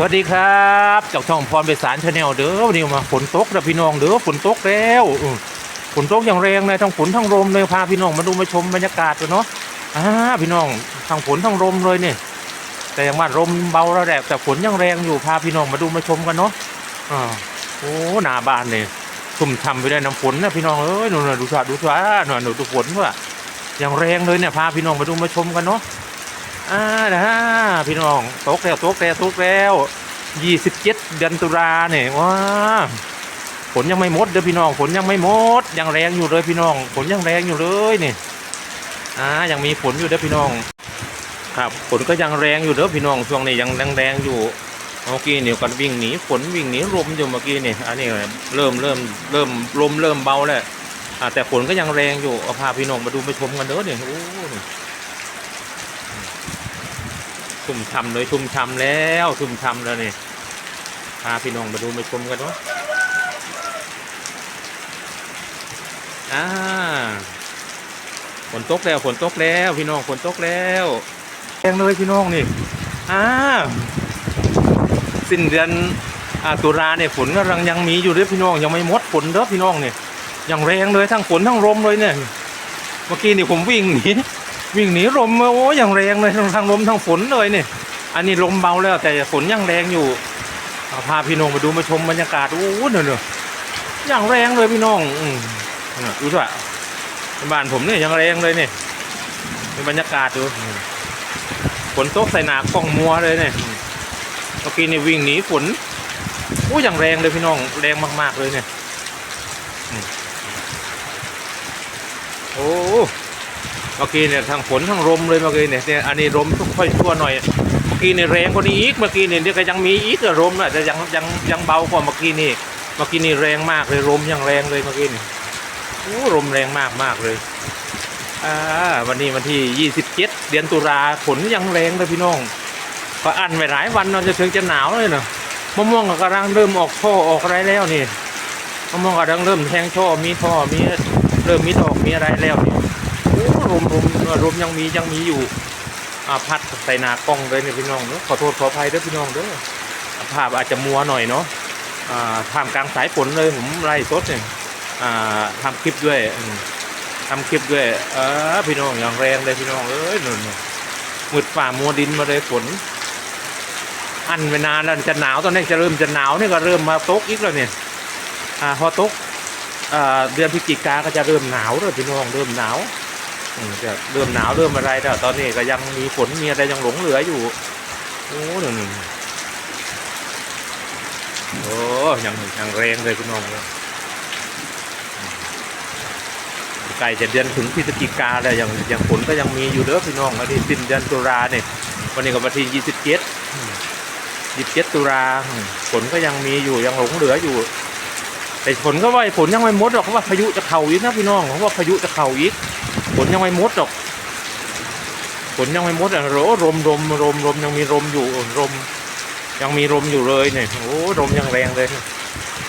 วัสดีครับจากช่องพรไปสารชาแนลเด้อวันนี้มาฝนตกนะพี่น้องเด้อฝนตกแล้วฝนตกอย่างแรงเลยทั้งฝนทั้งลมเลยพาพี่น้องมาดูมาชมบรรยากาศกันเนาะอ่าพี่น้องทั้งฝนทั้งลมเลยเนี่ยแต่ยังว่าลมเบาแล้วแหละแต่ฝนยังแรงอยู่พาพี่น้องมาดูมาชมกันเนาะอ่าโอ้หน้าบ้านเนี่ยชุ่มช่ำไปด้วยน้ำฝนนะพี่น้องเอ้ยหนูนๆดูสาดูสาหนูนๆดูฝนว่ะอย่างแรงเลยเนี่ยพาพี่น้องมาดูมาชมกันเนาะ อ่านะพี่น้องตกแล้วตกแล้วตกแล้วยี่สิบเจ็ดเดือนตุลาเนี่ยว้าฝนยังไม่หมดเด้อพี่น้องฝนยังไม่หมด ยังแรงอยู่เลยพี่น้องฝนยังแรงอยู่เลยนี่อ่ายังมีฝนอยู่เด้อพี่น้อง ครับฝนก็ยังแรงอยู่เด้อพี่น้องช่วงนี้ยังแรงแรงๆอยู่เมื่อกี้เนี่ยกันวิ่งหนีฝนวิ่งหนีลมอยู่เมื่อกี้นี่อันนี้เริ่มเริ่มเริ่มลมเริ่มเบาแล้วแต่ฝนก็ยังแรงอยู่เอาพาพี่น้องมาดูมาชมกันเด้อเนี่ยโอ้ ชุ่มช่ำเลยชุ่มช่ำแล้วชุ่มช่ำแล้วนี่พาพี่น้องมาดูมาชมกันเนาะอ่าฝนตกแล้วฝนตกแล้วพี่น้องฝนตกแล้วแรงเลยพี่น้องนี่อ่าสิ้นเดือนอ่าตุลาเนี่ยฝนกำลังยังมีอยู่เด้อพี่น้องยังไม่หมดฝนเด้อพี่น้องเนี่ยยังแรงเลยทั้งฝนทั้งลมเลยเนี่ย เมื่อกี้นี่ผมวิ่งหนี วิ่งหนีลมโอ้ยอย่างแรงเลยทั้งทางลมทั้งฝนเลยเนี่ยอันนี้ลมเบาแล้วแต่ฝนยังแรงอยู่พาพี่น้องมาดูมาชมบรรยากาศโอ้โหเนี่ยเนี่ยอย่างแรงเลยพี่น้องอืมดูสิบ้านผมเนี่ยยังแรงเลยเนี่ยเป็นบรรยากาศดูฝนตกใส่หนากล้องมัวเลยเนี่ยเมื่อกี้นี่วิ่งหนีฝนโอ้ยอย่างแรงเลยพี่น้องแรงมาก ๆ เลยเนี่ยโอ้ มื่อกี้เนี่ยทั้งฝนทั้งลมเลยเมื่อกี้เนี่ยเนี่ยอันนี้ลมค่อยชั่วหน่อย เมื่อกี้เนี่ยแรงกว่านี้อีกเมื่อกี้เนี่ยเดี๋ยวก็ยังมีอีกอะลมอะแต่ยังยังยังเบากว่าเมื่อกี้นี่เมื่อกี้นี่แรงมากเลยลมยังแรงเลยเมื่อกี้นี่โอ้ลมแรงมากมากเลยอ่าวันนี้วันที่ยี่สิบเจ็ดเดือนตุลาฝนยังแรงเลยพี่น้องก็อันไปหลายวันเราจะถึงจะหนาวเลยเนาะมะม่วงก็กำลังเริ่มออกช่อออกอะไรแล้วนี่มะม่วงก็กำลังเริ่มแทงช่อมีท่อมีเริ่มมีดอกมีอะไรแล้วนี่ โอ้ลมลมลมยังมียังมีอยู่อาพัดใส่นากล้องเลยเนี่ยพี่น้องเนอะขอโทษขออภัยด้อพี่น้องเด้อภาพอาจจะมัวหน่อยเนาะอ่าท่ามกลางสายฝนเลยผมไล่สดเนี่ยอ่าทำคลิปด้วยทำคลิปด้วยเออพี่น้องอย่างแรงเลยพี่น้องเอ้ยนุ่นมืดฝ่ามัวดินมาเลยฝน อันไปนานแล้วจะหนาวตอนนี้จะเริ่มจะหนาวนี่ก็เริ่มมาตกอีกแล้วเนี่ยอ่าพอตกเดือนพฤศจิกาก็จะเริ่มหนาวเลยพี่น้องเริ่มหนาว จะเริ่มหนาวเริ่มอะไรแต่ตอนนี้ก็ยังมีฝนมีอะไรยังหลงเหลืออยู่โอ้หนึ่งหนึ่งโอ้ยังยังแรงเลยพี่น้องเลยใกล้จะเดือนถึงพฤศจิกาแล้วยังยังฝนก็ยังมีอยู่เด้อพี่น้องอันนี้สิ้นเดือนตุลาเนี่ยวันนี้ก็วันที่ยี่สิบเจ็ดยี่สิบเจ็ดตุลาฝนก็ยังมีอยู่ยังหลงเหลืออยู่แต่ฝนก็ว่าฝนยังไม่หมดหรอกเพราะว่าพายุจะเข่าอีกนะพี่น้องเพราะว่าพายุจะเข่าอีก ฝนยังไม่มดหรอกฝนยังไม่มดอะโรลมลมลมลมยังมีลมอยู่ลมยังมีลมอยู่เลยเนี่ยโอ้ลมยังแรงเลย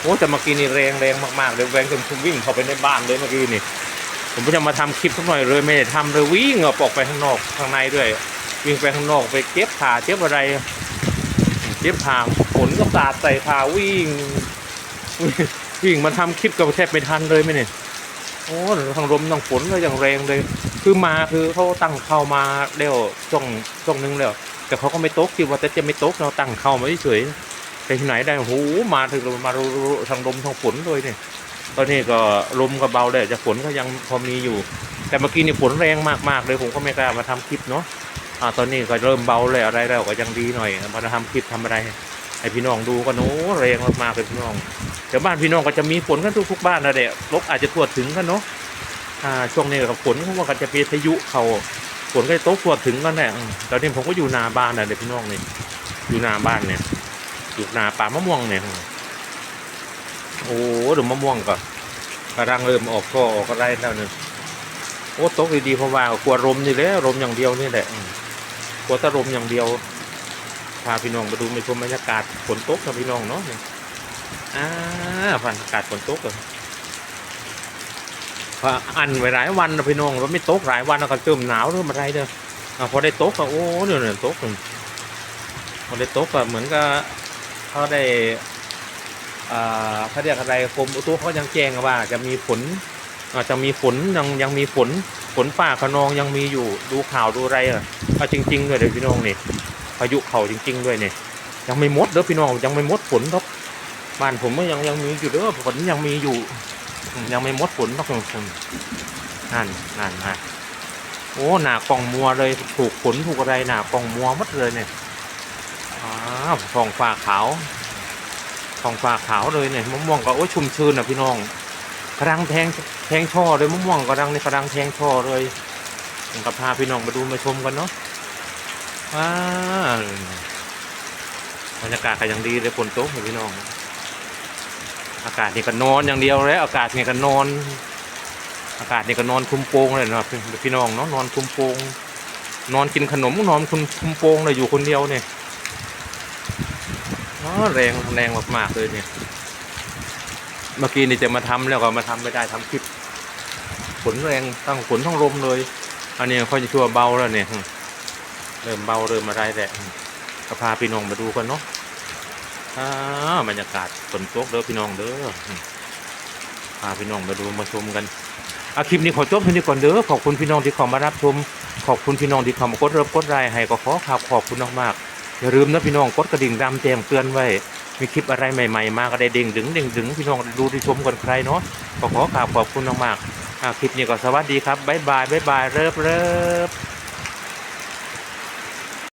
โอ้แต่เมื่อกี้นี่แรงแรงมากๆเลยแรงจนผมวิ่งเข้าไปในบ้านเลยเมื่อกี้นี่ ผมก็จะมาทำคลิปสักหน่อยเลยไม่ได้ทำเลยวิ่งออกไปข้างนอกข้างในด้วย วิ่งไปข้างนอกไปเก็บผ่าเก็บอะไรเก็บผ่าฝนก็สาดใส่ผ่าวิ่งวิ่งมาทำคลิปกับแทบไม่ทันเลยไหมเนี่ย อ้ทางลมทางฝนก็อย่างแรงเลย คือมาคือเขาตั้งเข้ามาเร็วช่วงช่วงนึงแล้ว แต่เขาก็ไม่ตกคิดว่าแต่จะไม่ตกเราตั้งเข้ามาเฉยๆแต่ที่ไหนได้โอ้โหมาถึงมาทางลมทางฝนเลยเนี่ยตอนนี้ก็ลมก็เบาเลยแต่ฝนก็ยังพอมีอยู่ แต่เมื่อกี้นี่ฝนแรงมากๆเลยผมก็ไม่กล้ามาทำคลิปเนาะอ่าตอนนี้ก็เริ่มเบาเลยอะไรแล้วก็ยังดีหน่อยมาทำคลิปทำอะไรให้พี่น้องดูกันโอ้แรงมากๆเลยพี่น้อง เดี๋ยวบ้านพี่น้องก็จะมีฝนกันทุกๆบ้านนะเด็กลบอาจจะทั่วถึงกันเนาะอ่าช่วงนี้กับฝนเขาว่าก็จะมีพายุเขาฝนก็จะตกทั่วถึงกันแหละตอนนี้ผมก็อยู่นาบ้านนะเด็กพี่น้องนี่อยู่นาบ้านเนี่ยอยู่นาป่ามะม่วงเนี่ยโอ้เดี๋ยวมะม่วงก็กำลังเริ่มออกก็ออกอะไรแล้วเนี่ยโอ้ตกดีๆเพราะว่ากลัวลมนี่แหละลมอย่างเดียวนี่แหละกลัวตะลมอย่างเดียวพาพี่น้องมาดูไปชมบรรยากาศฝนตกกับพี่น้องเนาะ อ่าบรรยากาศฝนตกเลยพออันไว้หลายวันนะพี่น้องว่าไม่ตกหลายวันแล้วก็เริ่มหนาวเริ่มอะไรเด้ออ่าพอได้ตกก็โอ้เนี่ยเนี่ยตกเลยพอได้ตกก็เหมือนกับเขาได้อ่าเขาเรียกอะไรกรมอุตุเขายังแจ้งว่า จะมีฝนอาจจะมีฝนยังยังมีฝนฝนฟ้าขนองยังมีอยู่ดูข่าวดูอะไรอะเอจริง ๆ ด้วยเดี๋ยวพี่น้องนี่พายุเข่าจริง ๆ ด้วยเนี่ยยังไม่มดเด้อพี่น้องยังไม่มดฝนครับ บ้านผมก็ยังยังมีอยู่เด้อฝนยังมีอยู่ ยังไม่หมดฝนครับอืมนั่นนั่นฮะโอ้หนากล่องมัวเลยถูกฝนถูกอะไรหนากล่องมัวหมดเลยเนี่ยอ้าวทองฟ้าขาวทองฟ้าขาวเลยเนี่ยมะม่วงก็โอ้ชุ่มชื้นอะพี่น้องกระดังแทงแทงช่อเลยมะม่วงกระดังในกระดังแทงช่อเลยผมกับพาพี่น้องมาดูมาชมกันเนาะว้าบรรยากาศก็ยังดีเลยฝนตกเลยพี่น้อง อากาศนี่ก็นอนอย่างเดียวเลยอากาศนี่ก็นอน อากาศนี่ก็นอนคุมโปงเลยนะพี่พี่น้องเนาะนอนคุมโปงนอนกินขนมนอนคุมคุมโปงเลยอยู่คนเดียวเนี่ยอ๋อแรงแรงมากๆเลยเนี่ย เมื่อกี้นี่จะมาทำแล้วก็มาทำไม่ได้ทำคลิปฝนแรงตั้งฝนทั้งลมเลย อันนี้ค่อยจะชั่วเบาแล้วเนี่ยเริ่มเบาเริ่มอะไรแหละก็พาพี่น้องมาดูกันเนาะ อ่าบรรยากาศฝนตกเด้อพี่น้องเด้อพาพี่น้องมาดูมาชมกันอาคลิปนี้ขอจบเพียงนี้ก่อนเด้อขอบคุณพี่น้องที่เข้ามารับชม ขอบคุณพี่น้องที่เข้ามากดเริ่มกดไลค์ให้ก็ขอขอบขอบคุณมากๆอย่าลืมนะพี่น้องกดกระดิ่งดำแจ้งเตือนไว้ มีคลิปอะไรใหม่ๆ มาก็ได้เด้งดึงเด้งดึงพี่น้องดูที่ชมกันใครเนาะก็ขอกราบขอบคุณมากๆอาคลิปนี้ก็สวัสดีครับบ๊ายบายบ๊ายบายเริ่บเริบ